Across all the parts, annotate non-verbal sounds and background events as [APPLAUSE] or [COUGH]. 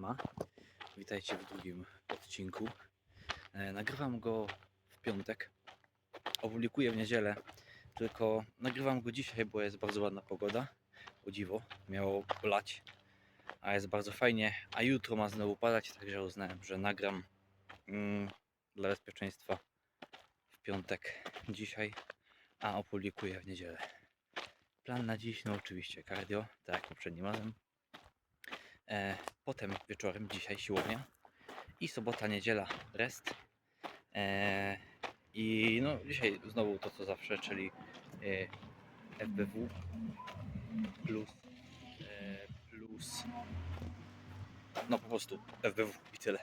Siema, witajcie w drugim odcinku. E, nagrywam go w piątek, opublikuję w niedzielę, tylko nagrywam go dzisiaj, bo jest bardzo ładna pogoda. O dziwo, miało lać, a jest bardzo fajnie, a jutro ma znowu padać, także uznałem, że nagram mm, dla bezpieczeństwa w piątek dzisiaj, a opublikuję w niedzielę. Plan na dziś, no oczywiście cardio, tak jak poprzednim razem. E, potem wieczorem, dzisiaj siłownia i sobota, niedziela rest. E, I no dzisiaj znowu to co zawsze, czyli e, FBW plus e, plus no po prostu FBW i tyle.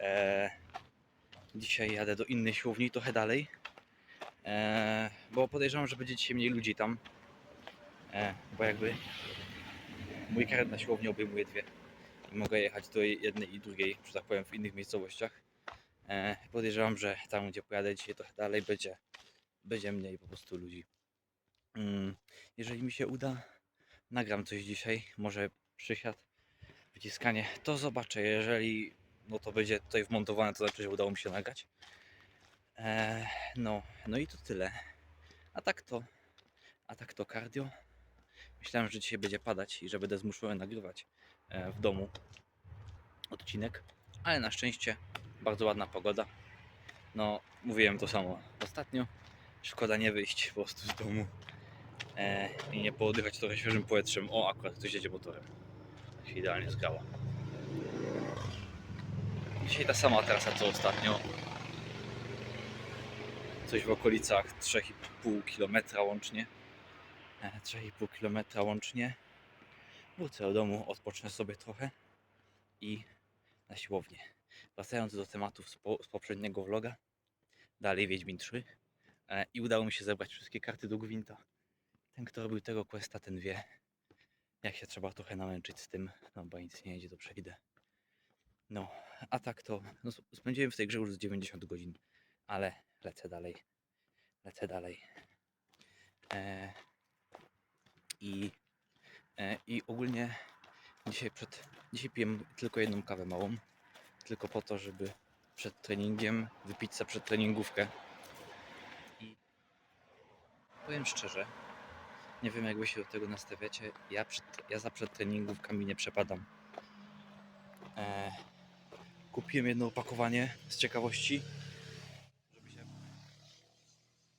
E, dzisiaj jadę do innej siłowni trochę dalej, e, bo podejrzewam, że będzie dzisiaj mniej ludzi tam, e, bo jakby mój karet na siłowni obejmuje dwie mogę jechać do jednej i drugiej, że tak powiem, w innych miejscowościach. E, podejrzewam, że tam, gdzie pojadę dzisiaj trochę dalej, będzie, będzie mniej po prostu ludzi. Mm, jeżeli mi się uda, nagram coś dzisiaj, może przysiad, wyciskanie, to zobaczę. Jeżeli no to będzie tutaj wmontowane, to znaczy, że udało mi się nagrać. E, no, no i to tyle. A tak to, a tak to cardio. Myślałem, że dzisiaj będzie padać i że będę zmuszony nagrywać w domu odcinek, ale na szczęście bardzo ładna pogoda. No, mówiłem to samo ostatnio. Szkoda nie wyjść po prostu z domu e, i nie pooddychać trochę świeżym powietrzem. O, akurat ktoś jedzie motorem. Tak się idealnie zgrała. Dzisiaj ta sama trasa co ostatnio. Coś w okolicach 3,5 km łącznie. E, 3,5 km łącznie. Wrócę do domu, odpocznę sobie trochę i na siłownię. Wracając do tematów z, po, z poprzedniego vloga, dalej Wiedźmin 3 e, i udało mi się zebrać wszystkie karty do Gwinta. Ten, kto robił tego questa, ten wie, jak się trzeba trochę namęczyć z tym, no bo nic nie jedzie, to przejdę. No, a tak to, no, sp- spędziłem w tej grze już z 90 godzin, ale lecę dalej, lecę dalej. E, I I ogólnie dzisiaj przed dzisiaj piłem tylko jedną kawę małą. Tylko po to, żeby przed treningiem wypić sobie przed treningówkę. I powiem szczerze, nie wiem jak wy się do tego nastawiacie. Ja, przed, ja za przed treningówkami nie przepadam. E, kupiłem jedno opakowanie z ciekawości, żeby się,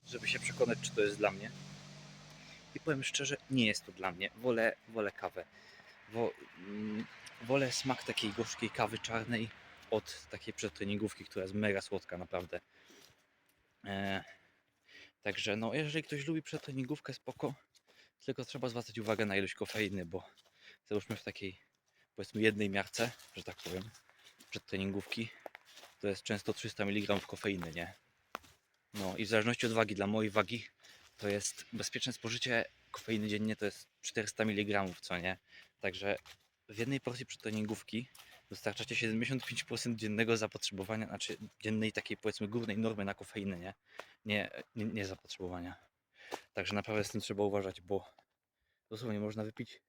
żeby się przekonać, czy to jest dla mnie. Powiem szczerze, nie jest to dla mnie. Wolę, wolę kawę. Wo, mm, wolę smak takiej gorzkiej kawy czarnej od takiej przedtreningówki, która jest mega słodka, naprawdę. E, także no, jeżeli ktoś lubi przedtreningówkę, spoko. Tylko trzeba zwracać uwagę na ilość kofeiny, bo załóżmy w takiej, powiedzmy, jednej miarce, że tak powiem, przedtreningówki, to jest często 300 mg kofeiny, nie? No i w zależności od wagi, dla mojej wagi to jest bezpieczne spożycie kofeiny dziennie to jest 400 mg, co nie? Także w jednej porcji przetreningówki dostarczacie 75% dziennego zapotrzebowania, znaczy dziennej takiej powiedzmy górnej normy na kofeinę, nie? Nie, nie, nie zapotrzebowania. Także naprawdę z tym trzeba uważać, bo dosłownie można wypić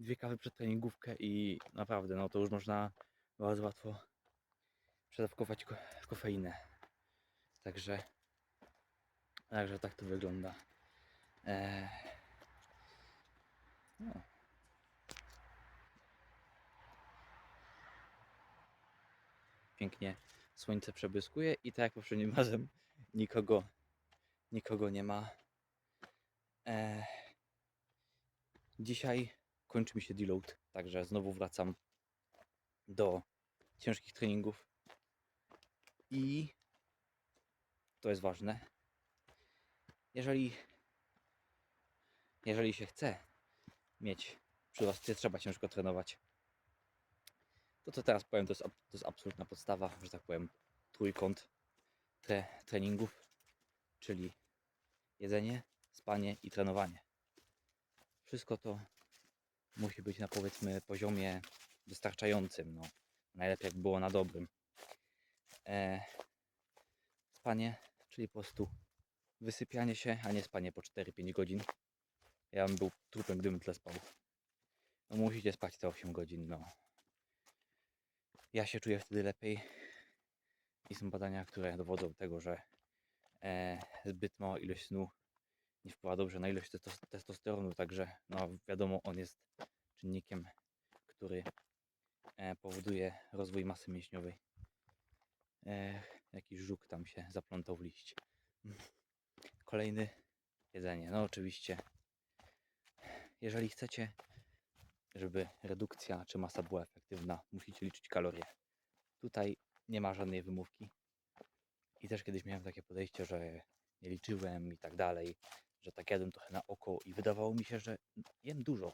dwie kawy przed treningówkę i naprawdę, no to już można bardzo łatwo przedawkować ko kofeinę. Także, także tak to wygląda. Eee, Pięknie słońce przebłyskuje i tak jak poprzednim [LAUGHS] razem nikogo, nikogo nie ma. Eee, dzisiaj kończy mi się deload, także znowu wracam do ciężkich treningów i to jest ważne. Jeżeli jeżeli się chce mieć przyrost, nie trzeba ciężko trenować. To co teraz powiem, to jest, to jest absolutna podstawa, że tak powiem, trójkąt tre, treningów, czyli jedzenie, spanie i trenowanie. Wszystko to musi być na powiedzmy poziomie wystarczającym. No. Najlepiej jak było na dobrym. E, spanie, czyli po prostu wysypianie się, a nie spanie po 4-5 godzin. Ja bym był trupem, gdybym tyle spał. No musicie spać te 8 godzin, no. Ja się czuję wtedy lepiej i są badania, które dowodzą tego, że e, zbyt mała ilość snu nie wpływa dobrze na ilość testos- testosteronu, także no wiadomo, on jest czynnikiem, który e, powoduje rozwój masy mięśniowej. E, jakiś żuk tam się zaplątał w liść. [LAUGHS] Kolejny jedzenie. No oczywiście, jeżeli chcecie, żeby redukcja czy masa była efektywna, musicie liczyć kalorie. Tutaj nie ma żadnej wymówki. I też kiedyś miałem takie podejście, że nie liczyłem i tak dalej, że tak jadłem trochę na oko i wydawało mi się, że jem dużo.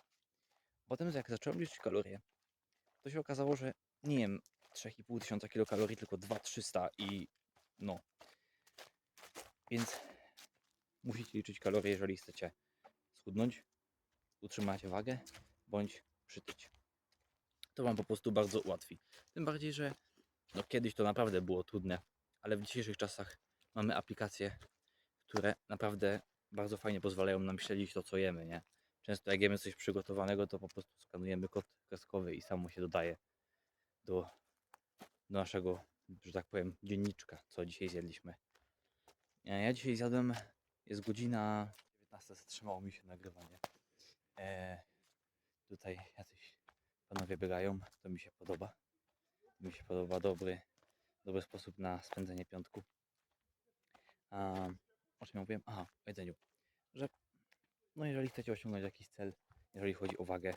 Potem jak zacząłem liczyć kalorie, to się okazało, że nie jem 3,5 tysiąca kilokalorii, tylko 2300 i no. Więc musicie liczyć kalorie, jeżeli chcecie schudnąć, utrzymać wagę bądź przytyć. To Wam po prostu bardzo ułatwi. Tym bardziej, że no kiedyś to naprawdę było trudne, ale w dzisiejszych czasach mamy aplikacje, które naprawdę bardzo fajnie pozwalają nam śledzić to, co jemy, nie? Często jak jemy coś przygotowanego, to po prostu skanujemy kod kreskowy i samo się dodaje do, do naszego, że tak powiem, dzienniczka, co dzisiaj zjedliśmy. E, Ja dzisiaj zjadłem, jest godzina 19, zatrzymało mi się nagrywanie. E, tutaj jacyś panowie biegają, to mi się podoba. To mi się podoba dobry, dobry sposób na spędzenie piątku. A, o czym ja mówiłem? Aha, o jedzeniu. Że no jeżeli chcecie osiągnąć jakiś cel, jeżeli chodzi o wagę,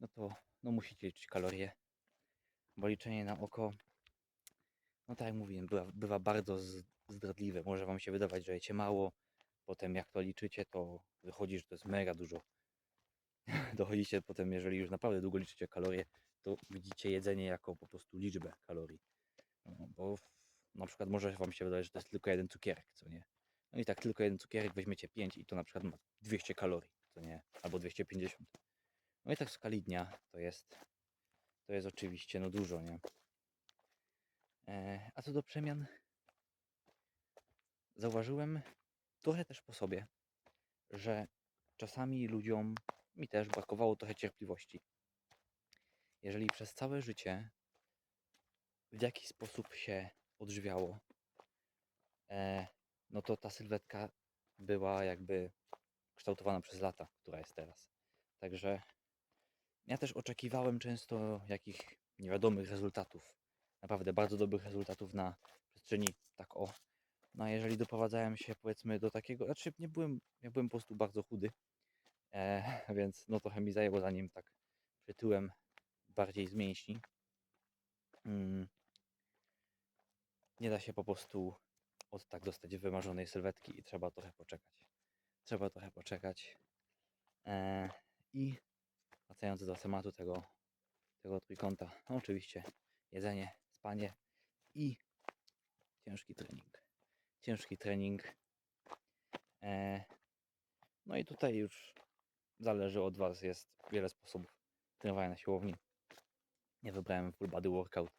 no to no musicie liczyć kalorie, bo liczenie na oko, no tak jak mówiłem, bywa, bywa bardzo zdradliwe. Może wam się wydawać, że jecie mało, potem jak to liczycie, to wychodzi, że to jest mega dużo. [LAUGHS] Dochodzicie potem, jeżeli już naprawdę długo liczycie kalorie, to widzicie jedzenie jako po prostu liczbę kalorii. No, bo na przykład może wam się wydawać, że to jest tylko jeden cukierek, co nie? No i tak tylko jeden cukierek weźmiecie 5 i to na przykład ma 200 kalorii, co nie? Albo 250. No i tak w skali dnia to jest, to jest oczywiście no dużo, nie? E, a co do przemian, zauważyłem trochę też po sobie, że czasami ludziom, mi też brakowało trochę cierpliwości. Jeżeli przez całe życie w jakiś sposób się odżywiało, e, no to ta sylwetka była jakby kształtowana przez lata, która jest teraz. Także ja też oczekiwałem często jakich niewiadomych rezultatów. Naprawdę bardzo dobrych rezultatów na przestrzeni tak o. No a jeżeli doprowadzałem się powiedzmy do takiego, znaczy nie byłem, ja byłem po prostu bardzo chudy, e, [LAUGHS] więc no trochę mi zajęło zanim tak przytyłem bardziej z mięśni. Mm. Nie da się po prostu od tak dostać wymarzonej sylwetki i trzeba trochę poczekać. Trzeba trochę poczekać. E, I wracając do tematu tego, tego trójkąta, no oczywiście jedzenie, spanie i ciężki trening. Ciężki trening. E, no i tutaj już zależy od Was, jest wiele sposobów trenowania na siłowni. Ja wybrałem full body workout.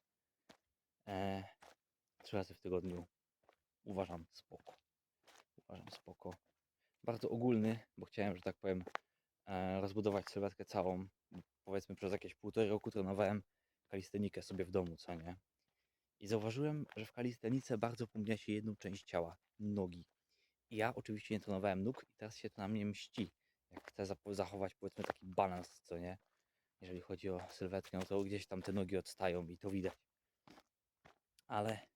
E, trzy razy w tygodniu. Uważam spoko. Uważam spoko. Bardzo ogólny, bo chciałem, że tak powiem, e, rozbudować sylwetkę całą. Powiedzmy przez jakieś półtorej roku trenowałem kalistenikę sobie w domu, co nie? I zauważyłem, że w kalistenice bardzo pomija się jedną część ciała, nogi. I ja oczywiście nie trenowałem nóg i teraz się to na mnie mści. Jak chcę zachować powiedzmy taki balans, co nie? Jeżeli chodzi o sylwetkę, to gdzieś tam te nogi odstają i to widać. Ale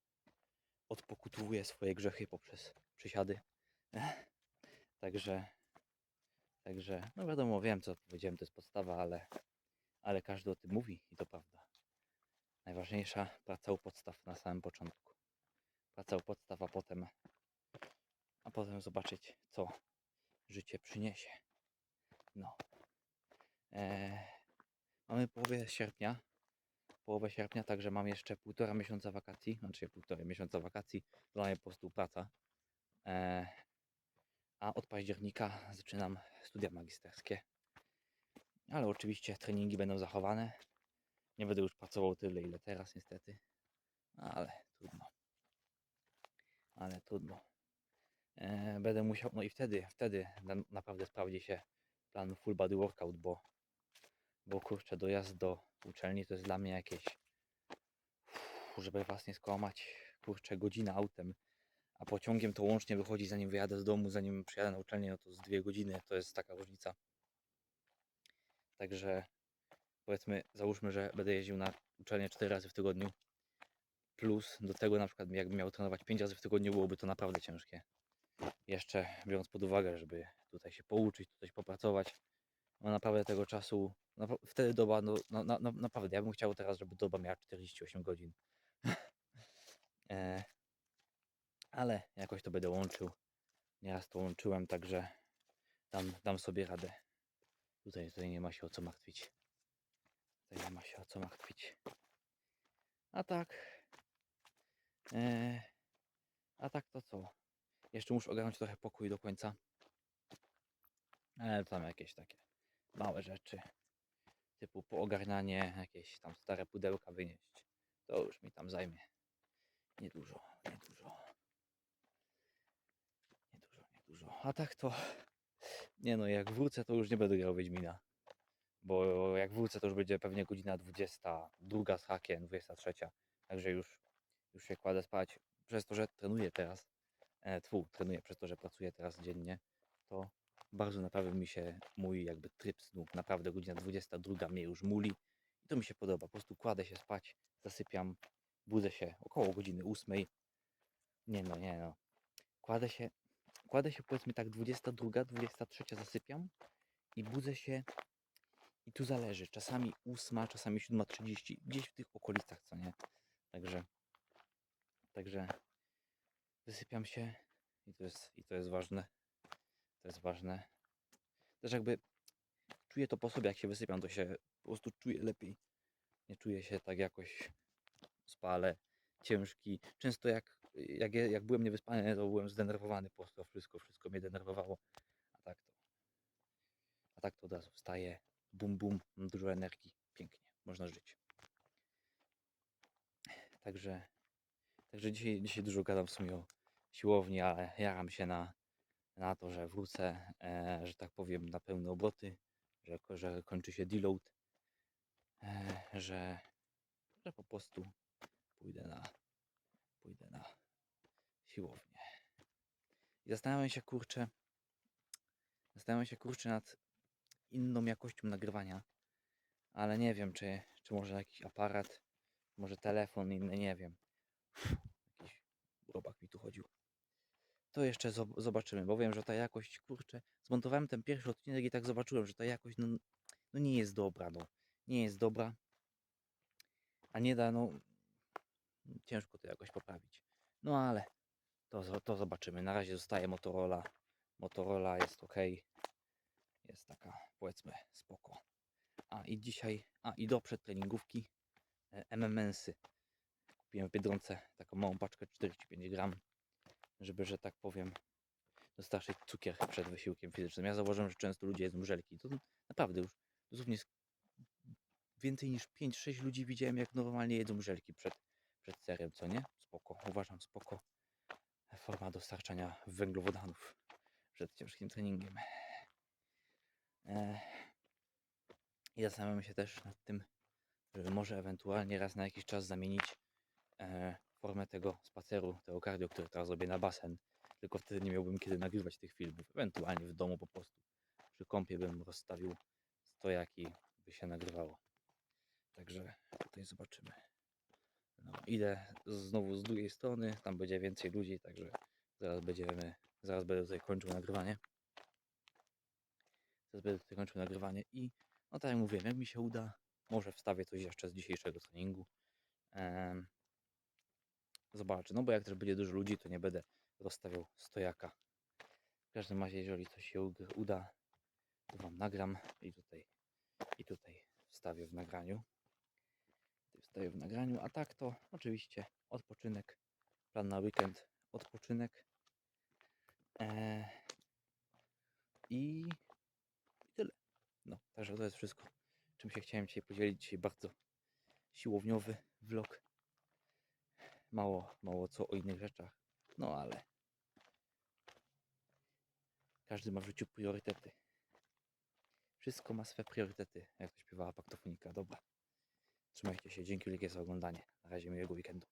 odpokutowuję swoje grzechy poprzez przysiady. [LAUGHS] Także, także, no wiadomo, wiem co powiedziałem, to jest podstawa, ale, ale każdy o tym mówi i to prawda. Najważniejsza praca u podstaw na samym początku. Praca u podstaw, a potem, a potem zobaczyć, co życie przyniesie. No. Eee, mamy połowę sierpnia. Połowę sierpnia, także mam jeszcze półtora miesiąca wakacji. Znaczy półtora miesiąca wakacji. Dla mnie po prostu praca. Eee, a od października zaczynam studia magisterskie. Ale oczywiście treningi będą zachowane. Nie będę już pracował tyle, ile teraz, niestety. Ale trudno. Ale trudno. E, będę musiał, no i wtedy, wtedy na, naprawdę sprawdzi się plan full body workout, bo, bo kurczę, dojazd do uczelni to jest dla mnie jakieś żeby was nie skłamać, kurczę, godzina autem, a pociągiem to łącznie wychodzi, zanim wyjadę z domu, zanim przyjadę na uczelnię, no to z dwie godziny, to jest taka różnica. Także powiedzmy, załóżmy, że będę jeździł na uczelnię 4 razy w tygodniu, plus do tego na przykład jakbym miał trenować 5 razy w tygodniu, byłoby to naprawdę ciężkie. Jeszcze biorąc pod uwagę, żeby tutaj się pouczyć, tutaj popracować, no naprawdę tego czasu, wtedy doba, no, na, na, naprawdę, ja bym chciał teraz, żeby doba miała 48 godzin. [LAUGHS] e, ale jakoś to będę łączył. Nieraz to łączyłem, także dam, dam sobie radę. Tutaj, tutaj nie ma się o co martwić. Tutaj nie ma się o co martwić. A tak. E, a tak to co? Jeszcze muszę ogarnąć trochę pokój do końca. Ale tam jakieś takie małe rzeczy. Typu poogarnianie, jakieś tam stare pudełka wynieść. To już mi tam zajmie. Niedużo, niedużo. Niedużo, niedużo. A tak to. Nie no, jak wrócę, to już nie będę grał Wiedźmina. Bo jak wrócę, to już będzie pewnie godzina 22 z hakiem, 23. Także już, już się kładę spać. Przez to, że trenuję teraz, e, tfu, trenuję przez to, że pracuję teraz dziennie, to bardzo naprawdę mi się mój jakby tryb snu, naprawdę godzina 22 mnie już muli i to mi się podoba. Po prostu kładę się spać, zasypiam, budzę się około godziny 8. Nie no, nie no. Kładę się, kładę się powiedzmy tak 22, 23 zasypiam i budzę się i tu zależy. Czasami 8, czasami 7.30, gdzieś w tych okolicach, co nie? Także, także wysypiam się i to jest, i to jest ważne. To jest ważne. Też jakby czuję to po sobie, jak się wysypiam, to się po prostu czuję lepiej. Nie czuję się tak jakoś spale, ciężki. Często jak, jak, jak byłem niewyspany, to byłem zdenerwowany po prostu, wszystko, wszystko mnie denerwowało. A tak to, a tak to od razu wstaję, bum bum, dużo energii, pięknie, można żyć. Także, także dzisiaj, dzisiaj dużo gadam w sumie o siłowni, ale jaram się na, na to, że wrócę, e, że tak powiem, na pełne obroty, że, że kończy się deload, e, że, że po prostu pójdę na, pójdę na siłownię. I zastanawiam się, kurczę, zastanawiam się, kurczę, nad inną jakością nagrywania, ale nie wiem, czy, czy może jakiś aparat, może telefon inny, nie wiem. Jakiś robak mi tu chodził. To jeszcze zob- zobaczymy, bo wiem, że ta jakość, kurczę, zmontowałem ten pierwszy odcinek i tak zobaczyłem, że ta jakość, no, no nie jest dobra, no. Nie jest dobra. A nie da, no, ciężko to jakoś poprawić. No ale to, to zobaczymy. Na razie zostaje Motorola. Motorola jest ok. Jest taka, powiedzmy, spoko. A i dzisiaj, a i do przedtreningówki e, MMS-y. Kupiłem w Biedronce taką małą paczkę 45 gram, żeby, że tak powiem, dostarczyć cukier przed wysiłkiem fizycznym. Ja zauważyłem, że często ludzie jedzą żelki. To naprawdę już dosłownie więcej niż 5-6 ludzi widziałem, jak normalnie jedzą żelki przed, przed serem, co nie? Spoko, uważam, spoko. Forma dostarczania węglowodanów przed ciężkim treningiem. I zastanawiam się też nad tym, żeby może ewentualnie raz na jakiś czas zamienić e, formę tego spaceru, tego cardio, które teraz robię na basen. Tylko wtedy nie miałbym kiedy nagrywać tych filmów. Ewentualnie w domu po prostu. Przy kąpie bym rozstawił stojaki, by się nagrywało. Także tutaj zobaczymy. No, idę znowu z drugiej strony, tam będzie więcej ludzi, także zaraz będziemy, zaraz będę tutaj kończył nagrywanie. Zaraz będę tutaj kończył nagrywanie i no tak jak mówiłem, jak mi się uda, może wstawię coś jeszcze z dzisiejszego treningu. Zobaczę, no bo jak też będzie dużo ludzi, to nie będę rozstawiał stojaka. W każdym razie, jeżeli coś się uda, to Wam nagram i tutaj, i tutaj wstawię w nagraniu. Wstawię w nagraniu, a tak to oczywiście odpoczynek, plan na weekend, odpoczynek. E, i, I tyle. No, także to jest wszystko, czym się chciałem dzisiaj podzielić. Dzisiaj bardzo siłowniowy vlog. Mało, mało co o innych rzeczach. No ale każdy ma w życiu priorytety. Wszystko ma swe priorytety, jak to śpiewała paktofonika. Dobra. Trzymajcie się, dzięki wielkie za oglądanie. Na razie miłego weekendu.